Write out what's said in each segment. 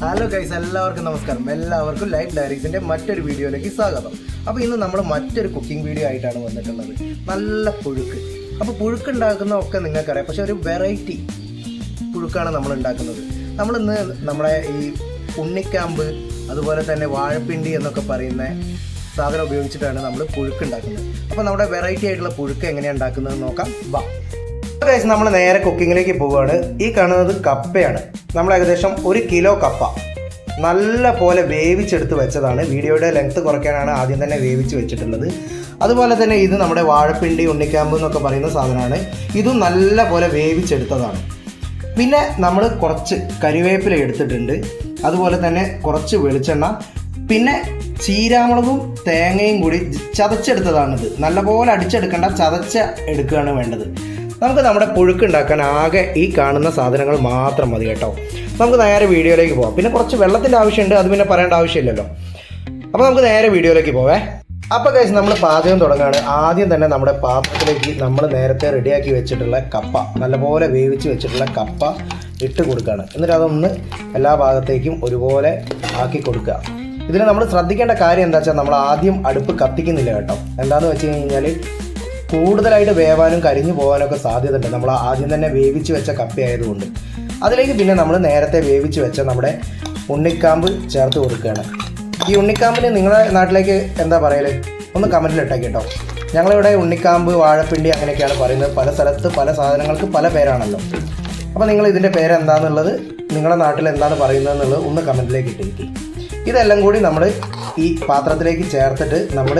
Hello guys എല്ലാവർക്കും നമസ്കാരം. എല്ലാവർക്കും ലൈഫ് ഡയറീസിന്റെ മറ്റൊരു വീഡിയോയിലേക്ക് സ്വാഗതം. അപ്പോൾ ഇന്ന് നമ്മൾ മറ്റൊരു കുക്കിംഗ് വീഡിയോ ആയിട്ടാണ് വന്നിട്ടുള്ളത്. നല്ല പുഴുക്ക്. അപ്പോൾ പുഴുക്ക് ഉണ്ടാക്കുന്ന ഒക്കെ നിങ്ങൾക്കറിയാം. പക്ഷെ ഒരു വെറൈറ്റി പുഴുക്കാണ് നമ്മൾ ഉണ്ടാക്കുന്നത്. നമ്മൾ ഇന്ന് നമ്മുടെ ഈ ഉണ്ണിക്കാമ്പ് അതുപോലെ തന്നെ വാഴപ്പിണ്ടി എന്നൊക്കെ പറയുന്ന സാധനം ഉപയോഗിച്ചിട്ടാണ് നമ്മൾ പുഴുക്ക് ഉണ്ടാക്കുന്നത്. അപ്പോൾ നമ്മുടെ വെറൈറ്റി ആയിട്ടുള്ള പുഴുക്ക് എങ്ങനെയാണ് ഉണ്ടാക്കുന്നത് നോക്കാം. വാ. നമ്മൾ നേരെ കുക്കിങ്ങിലേക്ക് പോവുകയാണ് ഈ കാണുന്നത് കപ്പയാണ്. നമ്മൾ ഏകദേശം ഒരു കിലോ കപ്പ നല്ല പോലെ വേവിച്ചെടുത്ത് വെച്ചതാണ്. വീഡിയോയുടെ ലെങ്ത് കുറയ്ക്കാനാണ് ആദ്യം തന്നെ വേവിച്ച് വെച്ചിട്ടുള്ളത്. അതുപോലെ തന്നെ ഇത് നമ്മുടെ വാഴപ്പിണ്ടി ഉണ്ണിക്കാമ്പ് എന്നൊക്കെ പറയുന്ന സാധനമാണ്. ഇതും നല്ല പോലെ വേവിച്ചെടുത്തതാണ്. പിന്നെ നമ്മൾ കുറച്ച് കരിവേപ്പില എടുത്തിട്ടുണ്ട്. അതുപോലെ തന്നെ കുറച്ച് വെളിച്ചെണ്ണ. പിന്നെ ചീരാമുളകും തേങ്ങയും കൂടി ചതച്ചെടുത്തതാണിത്. നല്ലപോലെ അടിച്ചെടുക്കേണ്ട ചതച്ച എടുക്കുകയാണ് വേണ്ടത്. നമുക്ക് നമ്മുടെ പുഴുക്ക് ഉണ്ടാക്കാൻ ആകെ ഈ കാണുന്ന സാധനങ്ങൾ മാത്രം മതി കേട്ടോ. നമുക്ക് നേരെ വീഡിയോയിലേക്ക് പോവാം. പിന്നെ കുറച്ച് വെള്ളത്തിന്റെ ആവശ്യമുണ്ട് അത് പിന്നെ പറയേണ്ട ആവശ്യമില്ലല്ലോ. അപ്പോൾ നമുക്ക് നേരെ വീഡിയോയിലേക്ക് പോവേ. അപ്പോൾ കഴിച്ച് നമ്മൾ പാചകം തുടങ്ങുകയാണ് ആദ്യം തന്നെ നമ്മുടെ പാത്രത്തിലേക്ക് നമ്മൾ നേരത്തെ റെഡിയാക്കി വെച്ചിട്ടുള്ള കപ്പ നല്ലപോലെ വേവിച്ച് വെച്ചിട്ടുള്ള കപ്പ ഇട്ട് കൊടുക്കുകയാണ് എന്നിട്ട് അതൊന്ന് എല്ലാ ഭാഗത്തേക്കും ഒരുപോലെ ആക്കി കൊടുക്കുക. ഇതിൽ നമ്മൾ ശ്രദ്ധിക്കേണ്ട കാര്യം എന്താ വെച്ചാൽ നമ്മൾ ആദ്യം അടുപ്പ് കത്തിക്കുന്നില്ല കേട്ടോ. എന്താണെന്ന് വെച്ച് കഴിഞ്ഞാൽ കൂടുതലായിട്ട് വേവാനും കരിഞ്ഞു പോകാനൊക്കെ സാധ്യതയുണ്ട്. നമ്മൾ ആദ്യം തന്നെ വേവിച്ച് വെച്ച കപ്പയായതുകൊണ്ട് അതിലേക്ക് പിന്നെ നമ്മൾ നേരത്തെ വേവിച്ച് വെച്ച നമ്മുടെ ഉണ്ണിക്കാമ്പ് ചേർത്ത് കൊടുക്കുകയാണ്. ഈ ഉണ്ണിക്കാമ്പിന് നിങ്ങളുടെ നാട്ടിലേക്ക് എന്താ പറയൽ? ഒന്ന് കമന്റിൽ ഇട്ടേക്ക് കേട്ടോ ഞങ്ങളിവിടെ ഉണ്ണിക്കാമ്പ് വാഴപ്പിണ്ടി അങ്ങനെയൊക്കെയാണ് പറയുന്നത്. പല സ്ഥലത്ത് പല സാധനങ്ങൾക്ക് പല പേരാണല്ലോ. അപ്പോൾ നിങ്ങൾ ഇതിന്റെ പേരെന്താണെന്നുള്ളത് നിങ്ങളുടെ നാട്ടിൽ എന്താണ് പറയുന്നത് എന്നുള്ളത് ഒന്ന് കമന്റിലേക്ക് ഇട്ടിരിക്കും ഇതെല്ലാം കൂടി നമ്മൾ ഈ പാത്രത്തിലേക്ക് ചേർത്തിട്ട് നമ്മൾ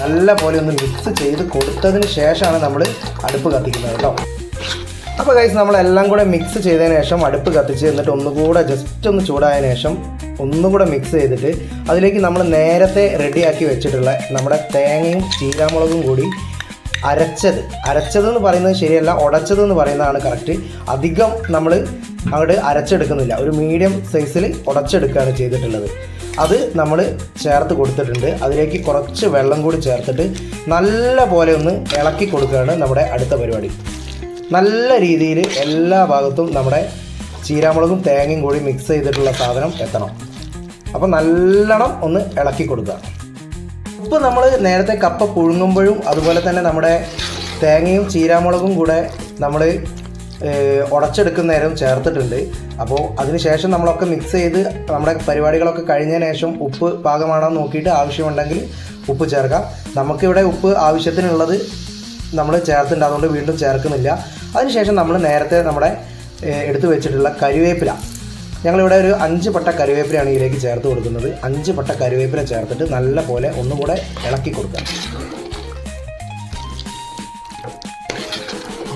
നല്ല പോലെ ഒന്ന് മിക്സ് ചെയ്ത് കൊടുത്തതിന് ശേഷമാണ് നമ്മൾ അടുപ്പ് കത്തിക്കുന്നത് കേട്ടോ. അപ്പോൾ കൈസ് നമ്മളെല്ലാം കൂടെ മിക്സ് ചെയ്തതിന് ശേഷം അടുപ്പ് കത്തിച്ച് എന്നിട്ട് ഒന്നുകൂടെ ജസ്റ്റ് ഒന്ന് ചൂടായതിനു ശേഷം ഒന്നുകൂടെ മിക്സ് ചെയ്തിട്ട് അതിലേക്ക് നമ്മൾ നേരത്തെ റെഡിയാക്കി വെച്ചിട്ടുള്ള നമ്മുടെ തേങ്ങയും ചീരാമുളകും കൂടി അരച്ചത്. അരച്ചതെന്ന് പറയുന്നത് ശരിയല്ല ഉടച്ചതെന്ന് പറയുന്നതാണ് കറക്റ്റ് അധികം നമ്മൾ അവിടെ അരച്ചെടുക്കുന്നില്ല. ഒരു മീഡിയം സൈസിൽ ഉടച്ചെടുക്കുകയാണ് ചെയ്തിട്ടുള്ളത്. അത് നമ്മൾ ചേർത്ത് കൊടുത്തിട്ടുണ്ട്. അതിലേക്ക് കുറച്ച് വെള്ളം കൂടി ചേർത്തിട്ട് നല്ല പോലെ ഒന്ന് ഇളക്കി കൊടുക്കുകയാണ് നമ്മുടെ അടുത്ത പരിപാടി. നല്ല രീതിയിൽ എല്ലാ ഭാഗത്തും നമ്മുടെ ചീരാമുളകും തേങ്ങയും കൂടി മിക്സ് ചെയ്തിട്ടുള്ള സാധനം എത്തണം. അപ്പോൾ നല്ലോണം ഒന്ന് ഇളക്കി കൊടുക്കുക. ഉപ്പ് നമ്മൾ നേരത്തെ കപ്പ പുഴുങ്ങുമ്പോഴും അതുപോലെ തന്നെ നമ്മുടെ തേങ്ങയും ചീരാമുളകും കൂടെ നമ്മൾ ഉടച്ചെടുക്കുന്ന നേരം ചേർത്തിട്ടുണ്ട്. അപ്പോൾ അതിനുശേഷം നമ്മളൊക്കെ മിക്സ് ചെയ്ത് നമ്മുടെ പരിപാടികളൊക്കെ കഴിഞ്ഞതിന് ശേഷം ഉപ്പ് പാകമാണോ നോക്കിയിട്ട് ആവശ്യമുണ്ടെങ്കിൽ ഉപ്പ് ചേർക്കാം. നമുക്കിവിടെ ഉപ്പ് ആവശ്യത്തിനുള്ളത് നമ്മൾ ചേർത്തിട്ടുണ്ട്. അതുകൊണ്ട് വീണ്ടും ചേർക്കുന്നില്ല. അതിനുശേഷം നമ്മൾ നേരത്തെ നമ്മുടെ എടുത്തു വെച്ചിട്ടുള്ള കരിവേപ്പില. ഞങ്ങളിവിടെ ഒരു അഞ്ച് പട്ട കറിവേപ്പിലയാണ് ഇതിലേക്ക് ചേർത്ത് കൊടുക്കുന്നത്. അഞ്ച് പട്ട കറിവേപ്പില ചേർത്തിട്ട് നല്ല പോലെ ഒന്നുകൂടെ ഇളക്കി കൊടുക്കുക.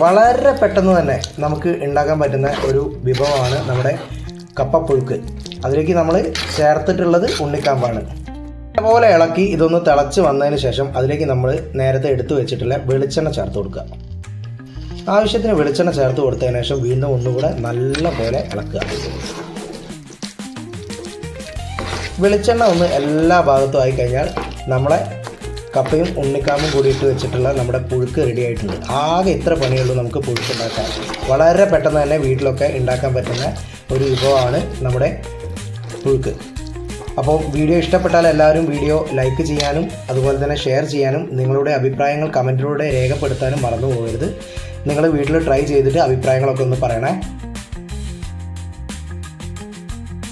വളരെ പെട്ടെന്ന് തന്നെ നമുക്ക് ഉണ്ടാക്കാൻ പറ്റുന്ന ഒരു വിഭവമാണ് നമ്മുടെ കപ്പപ്പുഴുക്ക്. അതിലേക്ക് നമ്മൾ ചേർത്തിട്ടുള്ളത് ഉണ്ണിക്കാമ്പാണ്. പോലെ ഇളക്കി ഇതൊന്ന് തിളച്ച് വന്നതിന് ശേഷം അതിലേക്ക് നമ്മൾ നേരത്തെ എടുത്തു വെച്ചിട്ടുള്ള വെളിച്ചെണ്ണ ചേർത്ത് കൊടുക്കുക. ആവശ്യത്തിന് വെളിച്ചെണ്ണ ചേർത്ത് കൊടുത്തതിന് ശേഷം വീണ്ടും ഒന്നുകൂടെ നല്ല പോലെ ഇളക്കുക. വെളിച്ചെണ്ണ ഒന്ന് എല്ലാ ഭാഗത്തും ആയി കഴിഞ്ഞാൽ നമ്മളെ കപ്പയും ഉണ്ണിക്കാമ്പും കൂടി ഇട്ട് വെച്ചിട്ടുള്ള നമ്മുടെ പുഴുക്ക് റെഡി ആയിട്ടുണ്ട്. ആകെ ഇത്ര പണിയുള്ളൂ നമുക്ക് പുഴുക്ക് ഉണ്ടാക്കാൻ വളരെ പെട്ടെന്ന് തന്നെ വീട്ടിലൊക്കെ ഉണ്ടാക്കാൻ പറ്റുന്ന ഒരു വിഭവമാണ് നമ്മുടെ പുഴുക്ക്. അപ്പോൾ വീഡിയോ ഇഷ്ടപ്പെട്ടാൽ എല്ലാവരും വീഡിയോ ലൈക്ക് ചെയ്യാനും അതുപോലെ തന്നെ ഷെയർ ചെയ്യാനും നിങ്ങളുടെ അഭിപ്രായങ്ങൾ കമന്റിലൂടെ രേഖപ്പെടുത്താനും മറന്നു പോകരുത്. നിങ്ങൾ വീട്ടിൽ ട്രൈ ചെയ്തിട്ട് അഭിപ്രായങ്ങളൊക്കെ ഒന്ന് പറയണേ.